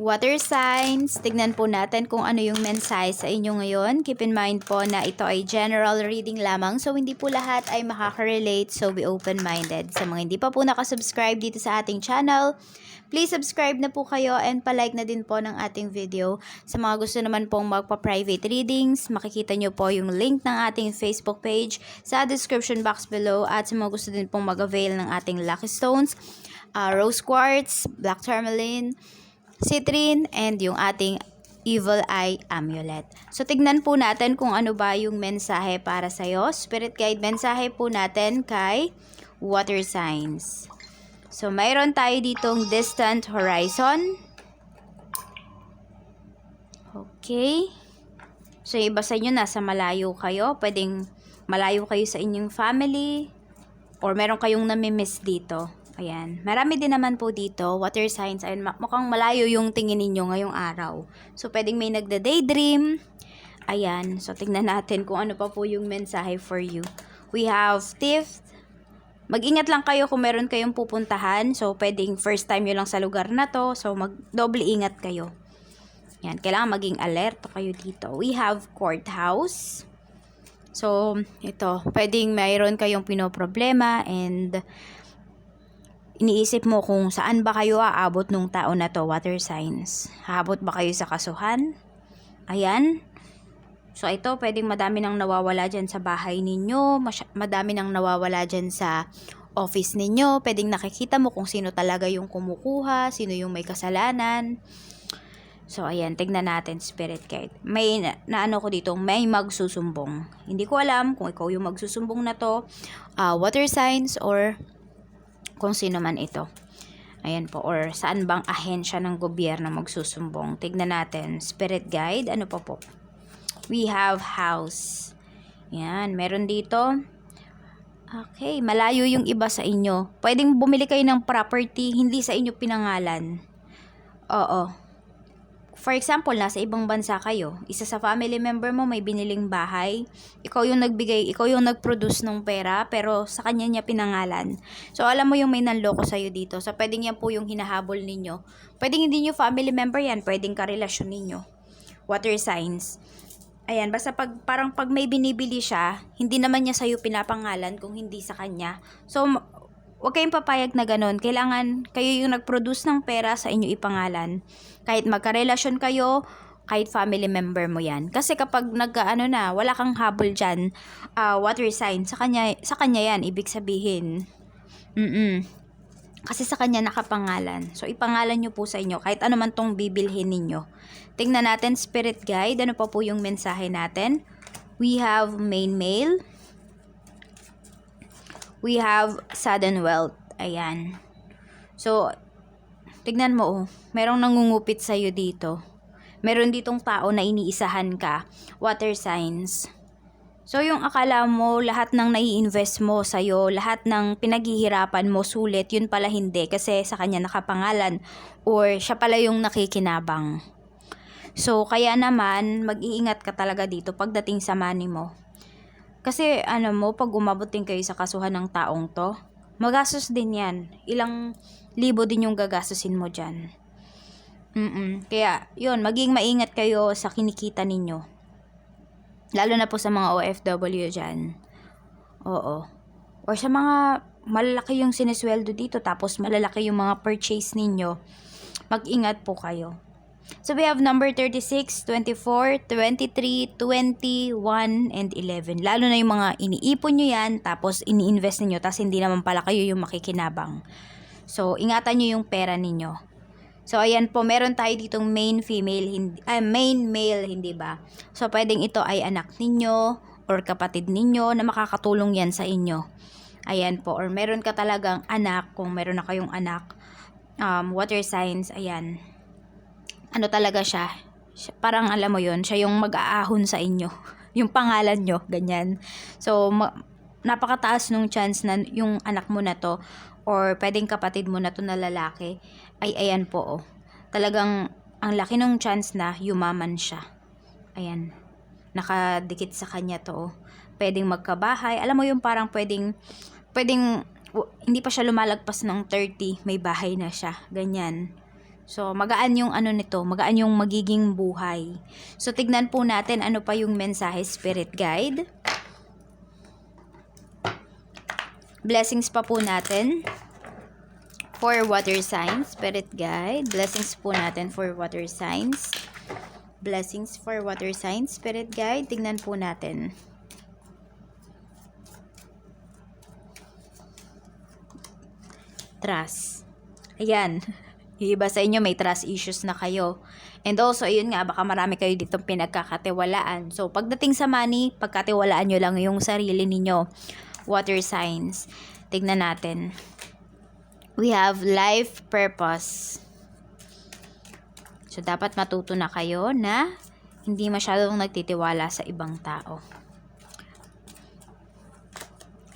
Water signs, tignan po natin kung ano yung mensahe sa inyo ngayon. Keep in mind po na ito ay general reading lamang so hindi po lahat ay makaka-relate so be open-minded. Sa mga hindi pa po nakasubscribe dito sa ating channel, please subscribe na po kayo and palike na din po ng ating video. Sa mga gusto naman pong magpa-private readings, makikita nyo po yung link ng ating Facebook page sa description box below at sa mga gusto din pong mag-avail ng ating lucky stones, uh, rose quartz, black tourmaline, citrine, and yung ating evil eye amulet. So, tignan po natin kung ano ba yung mensahe para sa'yo. Spirit guide mensahe po natin kay water signs. So, mayroon tayo ditong distant horizon. Okay. So, iba sa inyo nasa malayo kayo. Pwedeng malayo kayo sa inyong family. Or meron kayong namimiss dito. Ayan. Marami din naman po dito, water signs. Ayun, ma- mukhang malayo yung tingin ninyo ngayong araw. So, pwedeng may nagda-daydream. Ayan. So, tingnan natin kung ano pa po yung mensahe for you. We have thief. Mag-ingat lang kayo kung meron kayong pupuntahan. So, pwedeng first time nyo lang sa lugar na to. So, mag-doble ingat kayo. Yan. Kailangan maging alerto kayo dito. We have courthouse. So, ito. Pwedeng mayroon kayong pinoproblema and iniisip mo kung saan ba kayo aabot nung taon na to, water signs. Haabot ba kayo sa kasuhan? Ayan. So, ito, pwedeng madami nang nawawala dyan sa bahay ninyo, madami nang nawawala dyan sa office ninyo, pwedeng nakikita mo kung sino talaga yung kumukuha, sino yung may kasalanan. So, ayan, tignan natin, spirit guide. May, na, na ano ko dito, may magsusumbong. Hindi ko alam kung ikaw yung magsusumbong na to, ah, water signs, or kung sino man ito. Ayan po, or saan bang ahensya ng gobyerno magsusumbong. Tignan natin, spirit guide, ano pa po? We have house. Yan, meron dito. Okay, malayo yung iba sa inyo. Pwedeng bumili kayo ng property, hindi sa inyo pinangalan. Oo. For example, nasa ibang bansa kayo, isa sa family member mo may biniling bahay, ikaw yung nagbigay, ikaw yung nag-produce ng pera, pero sa kanya niya pinangalan. So, alam mo yung may nanloko sa'yo dito. So, pwedeng yan po yung hinahabol ninyo. Pwedeng hindi nyo family member yan, pwedeng karelasyon ninyo. Water signs. Ayan, basta pag, parang pag may binibili siya, hindi naman niya sa'yo pinapangalan kung hindi sa kanya. So, Huwag kayong papayag na ganun. Kailangan kayo yung nag-produce ng pera sa inyo ipangalan. Kahit magkarelasyon kayo, kahit family member mo yan. Kasi kapag nagkaano na, wala kang habol dyan, ah, water sign, sa kanya, sa kanya yan, ibig sabihin. Mm Kasi sa kanya nakapangalan. So, ipangalan nyo po sa inyo, kahit ano man tong bibilhin ninyo. Tingnan natin, spirit guide, ano pa po yung mensahe natin. We have main mail. We have sudden wealth. Ayan. So, tignan mo, oh. Merong nangungupit sa'yo dito. Meron ditong tao na iniisahan ka. Water signs. So, yung akala mo, lahat ng nai-invest mo sa'yo, lahat ng pinaghihirapan mo, sulit, yun pala hindi kasi sa kanya nakapangalan or siya pala yung nakikinabang. So, kaya naman, mag-iingat ka talaga dito pagdating sa money mo. Kasi ano mo, pag umabot din kayo sa kasuhan ng taong to, magastos din yan. Ilang libo din yung gagastusin mo dyan. Mm Kaya, yun, maging maingat kayo sa kinikita ninyo. Lalo na po sa mga OFW dyan. Oo. Or sa mga malalaki yung sinesweldo dito, tapos malalaki yung mga purchase ninyo, mag-ingat po kayo. So we have number 36, 24, 23, 21, and 11. Lalo na yung mga iniipon nyo yan, tapos ini-invest ninyo, tapos hindi naman pala kayo yung makikinabang. So, ingatan nyo yung pera ninyo. So, ayan po, meron tayo ditong main female, hindi, ah, main male, hindi ba? So, pwedeng ito ay anak ninyo, or kapatid ninyo, na makakatulong yan sa inyo. Ayan po, or meron ka talagang anak, kung meron na kayong anak, um, water signs, ayan ano talaga siya, siya- parang alam mo yon siya yung mag-aahon sa inyo. Yung pangalan nyo, ganyan. So, ma- napakataas nung chance na yung anak mo na to, or pwedeng kapatid mo na to na lalaki, ay ayan po, oh. Talagang, ang laki nung chance na yumaman siya. Ayan. Nakadikit sa kanya to, oh. Pwedeng magkabahay. Alam mo yung parang pwedeng, pwedeng, hindi pa siya lumalagpas ng 30, may bahay na siya. Ganyan. So, magaan yung ano nito, magaan yung magiging buhay. So, tignan po natin ano pa yung mensahe spirit guide. Blessings pa po natin for water signs, spirit guide. Blessings po natin for water signs. Blessings for water signs, spirit guide. Tignan po natin. Trust. Ayan. Yung iba sa inyo may trust issues na kayo. And also, ayun nga, baka marami kayo dito pinagkakatiwalaan. So, pagdating sa money, pagkatiwalaan nyo lang yung sarili ninyo. Water signs. Tignan natin. We have life purpose. So, dapat matuto na kayo na hindi masyadong nagtitiwala sa ibang tao.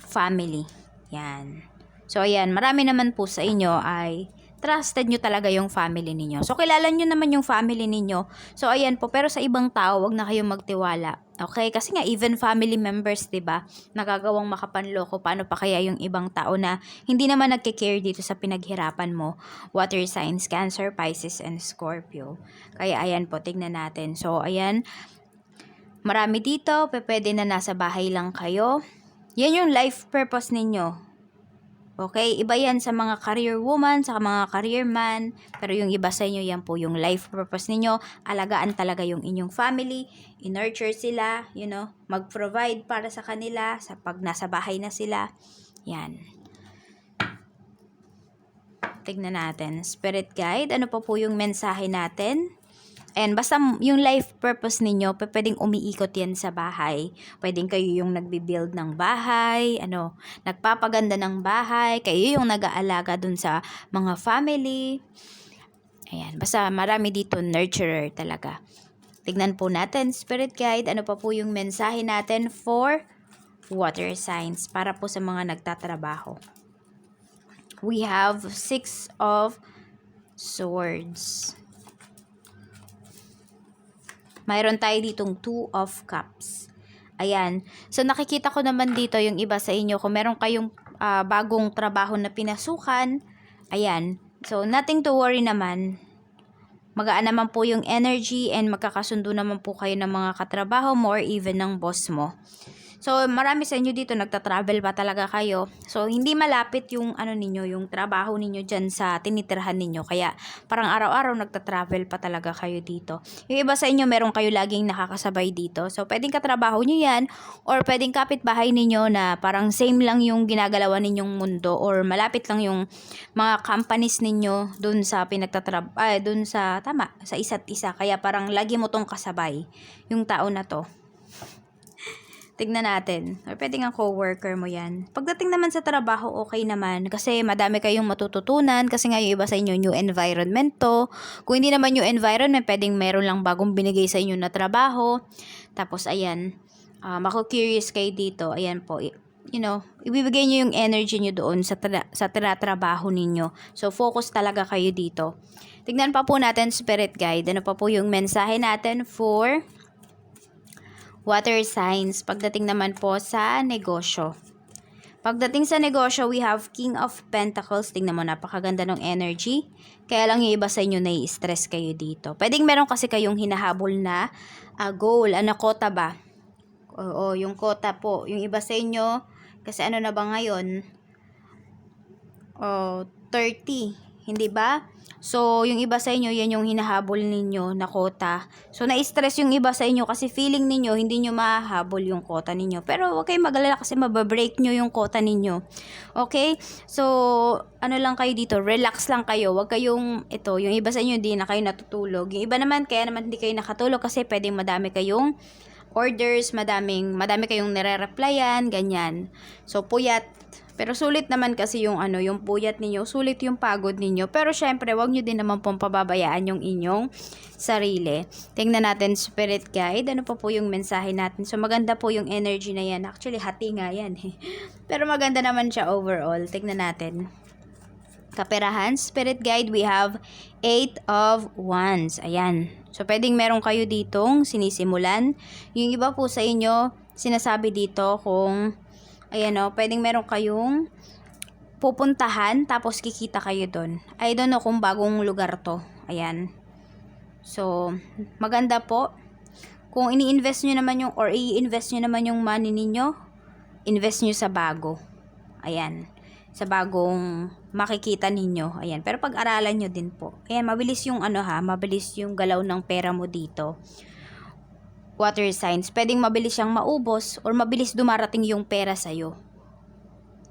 Family. Yan. So, ayan, marami naman po sa inyo ay trusted nyo talaga yung family ninyo. So, kilala nyo naman yung family ninyo. So, ayan po. Pero sa ibang tao, wag na kayong magtiwala. Okay? Kasi nga, even family members, 'di ba nagagawang makapanloko. Paano pa kaya yung ibang tao na hindi naman nagke-care dito sa pinaghirapan mo? Water signs, Cancer, Pisces, and Scorpio. Kaya, ayan po, tignan natin. So, ayan. Marami dito. Pwede na nasa bahay lang kayo. Yan yung life purpose ninyo. Okay, iba yan sa mga career woman, sa mga career man, pero yung iba sa inyo, yan po yung life purpose ninyo, alagaan talaga yung inyong family, in-nurture sila, you know, mag-provide para sa kanila, sa pag nasa bahay na sila, yan. Tignan natin, spirit guide, ano pa po yung mensahe natin? And basta yung life purpose ninyo, pwedeng umiikot yan sa bahay. Pwedeng kayo yung nagbi-build ng bahay, ano, nagpapaganda ng bahay, kayo yung nag-aalaga dun sa mga family. Ayan, basta marami dito nurturer talaga. Tignan po natin, spirit guide, ano pa po yung mensahe natin for water signs para po sa mga nagtatrabaho. We have six of swords. Mayroon tayo ditong two of cups. Ayan. So, nakikita ko naman dito yung iba sa inyo. Kung meron kayong ah, bagong trabaho na pinasukan, ayan. So, nothing to worry naman. Magaan naman po yung energy and magkakasundo naman po kayo ng mga katrabaho mo or even ng boss mo. So, marami sa inyo dito nagta-travel pa talaga kayo. So, hindi malapit yung ano ninyo, yung trabaho ninyo dyan sa tinitirhan ninyo. Kaya, parang araw-araw nagta-travel pa talaga kayo dito. Yung iba sa inyo, meron kayo laging nakakasabay dito. So, pwedeng katrabaho nyo yan or pwedeng kapitbahay ninyo na parang same lang yung ginagalawan ninyong mundo or malapit lang yung mga companies ninyo dun sa pinagtatrab ay dun sa tama sa isa't isa kaya parang lagi mo tong kasabay yung tao na to Tignan natin. Or pwede nga co-worker mo yan. Pagdating naman sa trabaho, okay naman. Kasi madami kayong matututunan. Kasi nga yung iba sa inyo, new environment to. Kung hindi naman new environment, pwedeng meron lang bagong binigay sa inyo na trabaho. Tapos, ayan. Uh, curious kayo dito. Ayan po. You know, ibibigay nyo yung energy nyo doon sa, tra- sa trabaho ninyo. So, focus talaga kayo dito. Tignan pa po natin, Spirit Guide. Ano pa po yung mensahe natin for water signs pagdating naman po sa negosyo. Pagdating sa negosyo, we have King of Pentacles. Tingnan mo, napakaganda ng energy. Kaya lang yung iba sa inyo nai-stress kayo dito. Pwedeng meron kasi kayong hinahabol na ah, goal. Ano, kota ba? Oo, yung kota po. Yung iba sa inyo, kasi ano na ba ngayon? Oh, 30. Hindi ba? So, yung iba sa inyo, yan yung hinahabol ninyo na kota. So, na-stress yung iba sa inyo kasi feeling ninyo, hindi nyo mahahabol yung kota ninyo. Pero, huwag kayong magalala kasi mababreak nyo yung kota ninyo. Okay? So, ano lang kayo dito, relax lang kayo. Huwag kayong, ito, yung iba sa inyo, hindi na kayo natutulog. Yung iba naman, kaya naman hindi kayo nakatulog kasi pwedeng madami kayong orders, madaming, madami kayong nire-replyan, ganyan. So, puyat. Pero sulit naman kasi yung ano, yung puyat ninyo, sulit yung pagod ninyo. Pero syempre, wag nyo din naman pong pababayaan yung inyong sarili. Tingnan natin spirit guide. Ano pa po yung mensahe natin? So maganda po yung energy na yan. Actually, hati nga yan eh. Pero maganda naman siya overall. Tingnan natin. Kaperahan, Spirit Guide, we have Eight of Wands. Ayan. So, pwedeng meron kayo ditong sinisimulan. Yung iba po sa inyo, sinasabi dito kung, ayan o, pwedeng meron kayong pupuntahan, tapos kikita kayo doon. I don't know kung bagong lugar to. Ayan. So, maganda po. Kung ini-invest nyo naman yung, or i-invest nyo naman yung money ninyo, invest nyo sa bago. Ayan. Sa bagong makikita ninyo. Ayan. Pero pag-aralan nyo din po. Ayan, mabilis yung ano ha, mabilis yung galaw ng pera mo dito. Water signs. Pwedeng mabilis siyang maubos or mabilis dumarating yung pera sa'yo.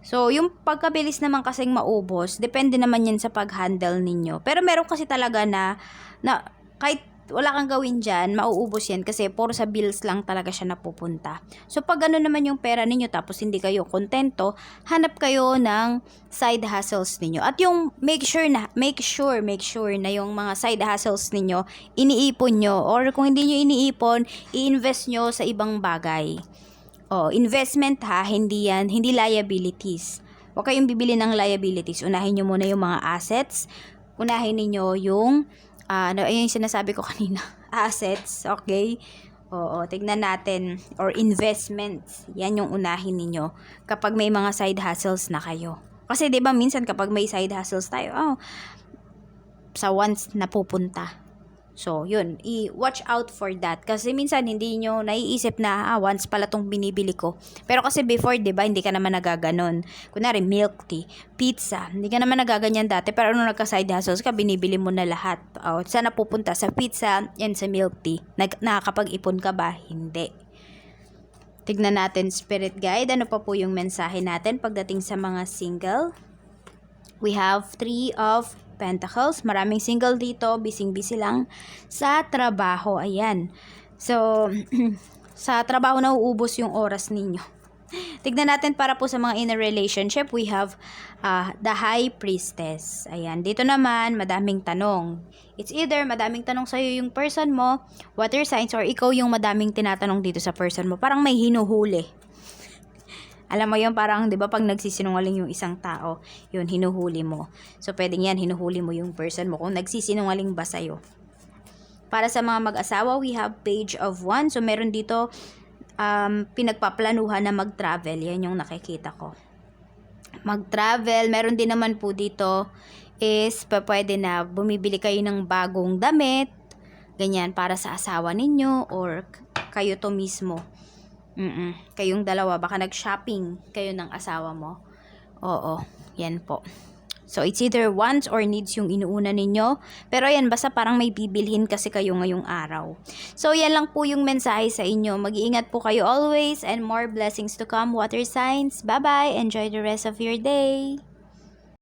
So, yung pagkabilis naman kasing maubos, depende naman yan sa pag-handle ninyo. Pero meron kasi talaga na, na kahit wala kang gawin dyan, mauubos yan kasi puro sa bills lang talaga siya napupunta. So, pag ano naman yung pera ninyo tapos hindi kayo kontento, hanap kayo ng side hustles ninyo. At yung make sure na, make sure, make sure na yung mga side hustles ninyo, iniipon nyo. Or kung hindi nyo iniipon, i-invest nyo sa ibang bagay. Oh, investment ha, hindi yan, hindi liabilities. Huwag kayong bibili ng liabilities. Unahin nyo muna yung mga assets. Unahin niyo yung, ah, ano, ayun yung sinasabi ko kanina, assets, okay? Oo, tignan natin. Or investments. Yan yung unahin ninyo kapag may mga side hustles na kayo. Kasi 'di ba minsan kapag may side hustles tayo, oh, sa once napupunta. So, yun, i-watch out for that. Kasi minsan hindi nyo naiisip na, ah, once pala tong binibili ko. Pero kasi before, di ba, hindi ka naman nagaganon. Kunwari, milk tea, pizza, hindi ka naman nagaganyan dati. Pero ano nagka-side hustles ka, binibili mo na lahat. O, saan napupunta? Sa pizza, yan sa milk tea. Nag nakakapag-ipon ka ba? Hindi. Tignan natin, spirit guide. Ano pa po yung mensahe natin pagdating sa mga single? We have three of Pentacles. Maraming single dito. Bising-busy lang sa trabaho. Ayan. So, sa trabaho na uubos yung oras ninyo. Tignan natin para po sa mga inner relationship, we have uh, the High Priestess. Ayan. Dito naman, madaming tanong. It's either madaming tanong sa'yo yung person mo, water signs, or ikaw yung madaming tinatanong dito sa person mo. Parang may hinuhuli. Alam mo yun, parang, di ba, pag nagsisinungaling yung isang tao, yun, hinuhuli mo. So, pwedeng yan, hinuhuli mo yung person mo kung nagsisinungaling ba sa'yo. Para sa mga mag-asawa, we have page of one. So, meron dito, um, pinagpaplanuhan na mag-travel. Yan yung nakikita ko. Mag-travel. Meron din naman po dito is pwede na bumibili kayo ng bagong damit. Ganyan, para sa asawa ninyo or kayo to mismo. Mm Kayong dalawa, baka nag-shopping kayo ng asawa mo. Oo, yan po. So, it's either wants or needs yung inuuna ninyo. Pero yan, basta parang may bibilhin kasi kayo ngayong araw. So, yan lang po yung mensahe sa inyo. Mag-iingat po kayo always and more blessings to come, water signs. Bye-bye! Enjoy the rest of your day!